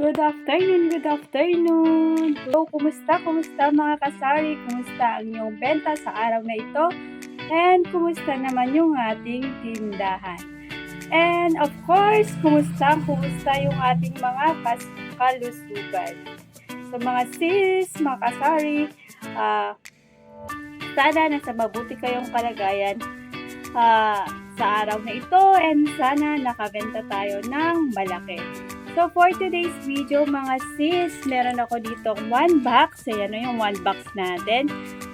Good afternoon, good afternoon. So, kumusta, kumusta mga kasari? Kumusta ang iyong benta sa araw na ito? And kumusta naman yung ating tindahan? And of course, kumusta, kumusta yung ating mga kas- kalusugan? So mga sis, mga kasari, ah, sana nasa mabuti kayong kalagayan ah, sa araw na ito and sana nakabenta tayo ng malaki. So for today's video mga sis, meron ako dito one box. Ayan o yung one box natin.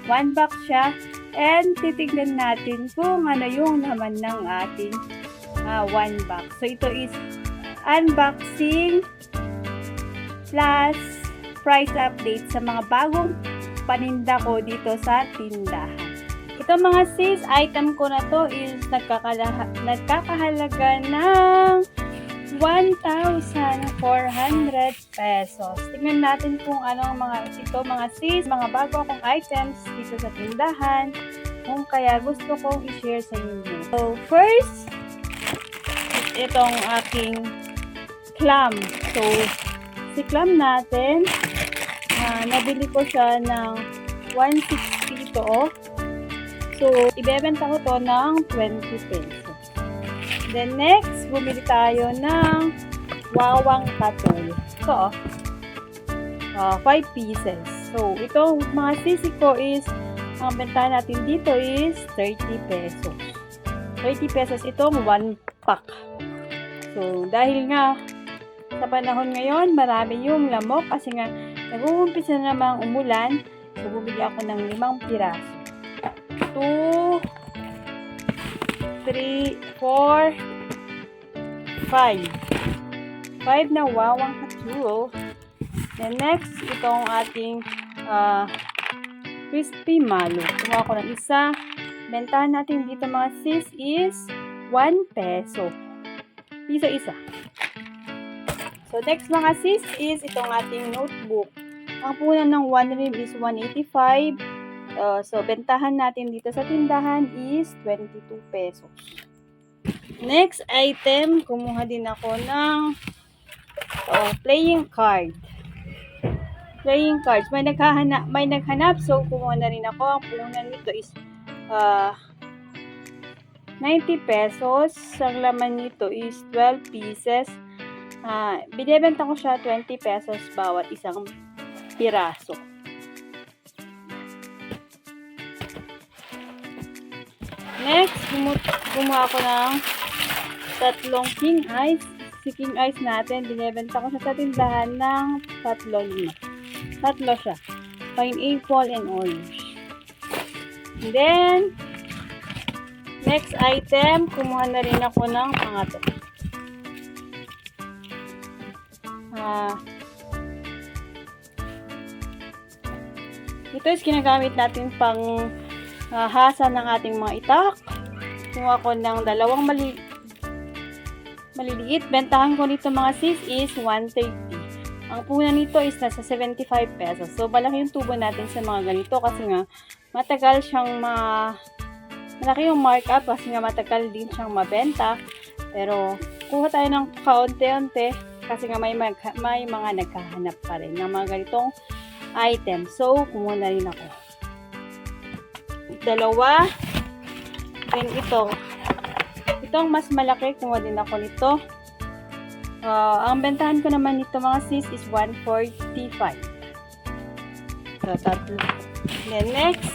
One box siya. And titignan natin kung ano yung naman ng ating ah, one box. So ito is unboxing plus price update sa mga bagong paninda ko dito sa tindahan. Ito mga sis, item ko na to is nagkakahalaga ng 1,400 pesos. Tingnan natin kung ano ang mga ito mga sis, mga bago akong items dito sa tindahan kung kaya gusto kong i-share sa inyo. So first, itong aking clam. So, si clam natin, ah, nabili ko siya ng 160 ito. So, ibebenta ko to ng 20 pesos. Then next, bumili tayo ng wawang katol. Ito, oh. Ah, 5 pieces. So, ito, mga sisi ko is, ang benta natin dito is 30 pesos. 30 pesos itong 1 pack. So, dahil nga, sa panahon ngayon, marami yung lamok kasi nga, nag-uumpisa na namang umulan. So, bumili ako ng limang piraso. 2, 3, 4, 5. 5 na wawang katuro. Then next, itong ating ah, crispy malo. Kumuha ko ng isa. Bentahan natin dito mga sis is 1 peso. Isa-isa. So, next mga sis is itong ating notebook. Ang punan ng 1 rib is 185. Uh, so, bentahan natin dito sa tindahan is 22 pesos. Next item, kumuha din ako ng uh, playing card. Playing cards. May naghahanap, may naghanap, so kumuha na rin ako. Ang punan nito is uh, 90 pesos. Ang laman nito is 12 pieces. Ah, binebenta ko siya 20 pesos bawat isang piraso. Gumawa ko ng tatlong king ice. Si king ice natin, binebenta ko sa tindahan ng tatlo lima. Tatlo siya. Pineapple and orange. And then, next item, kumuha na rin ako ng pangatlo. Ah. ito is ginagamit natin pang ah, hasa ng ating mga itak. Kumuha ko ng dalawang mali maliliit. Bentahan ko nito mga sis is 130. Ang puna nito is nasa 75 pesos. So, malaki yung tubo natin sa mga ganito kasi nga matagal siyang ma malaki yung markup kasi nga matagal din siyang mabenta. Pero, kuha tayo ng kaunti-unti kasi nga may, mag, may mga naghahanap pa rin ng mga ganitong item. So, kumuha na rin ako. Dalawa. Then ito. Itong mas malaki, kumuha din ako nito. Ah, ang bentahan ko naman nito mga sis is 145. So, tatlo. Then next,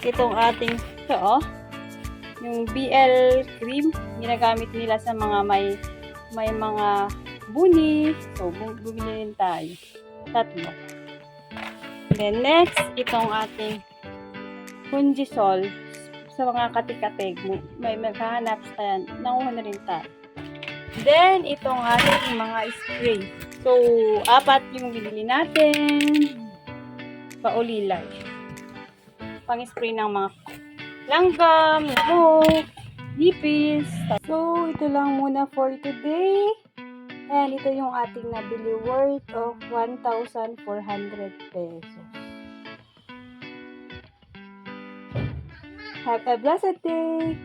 itong ating, ito oh, yung BL cream, ginagamit nila sa mga may, may mga buni. So, bu- bumili rin tayo. Tatlo. Then next, itong ating Punjisol sa mga katikateg. May maghahanap sa nanguha na rin tayo. Then, itong ating mga spray. So, apat yung binili natin. Paulilay. Pang-spray ng mga langgam, lamok, nipis. So, ito lang muna for today. And ito yung ating nabili worth of 1,400 pesos. Have a blessed day!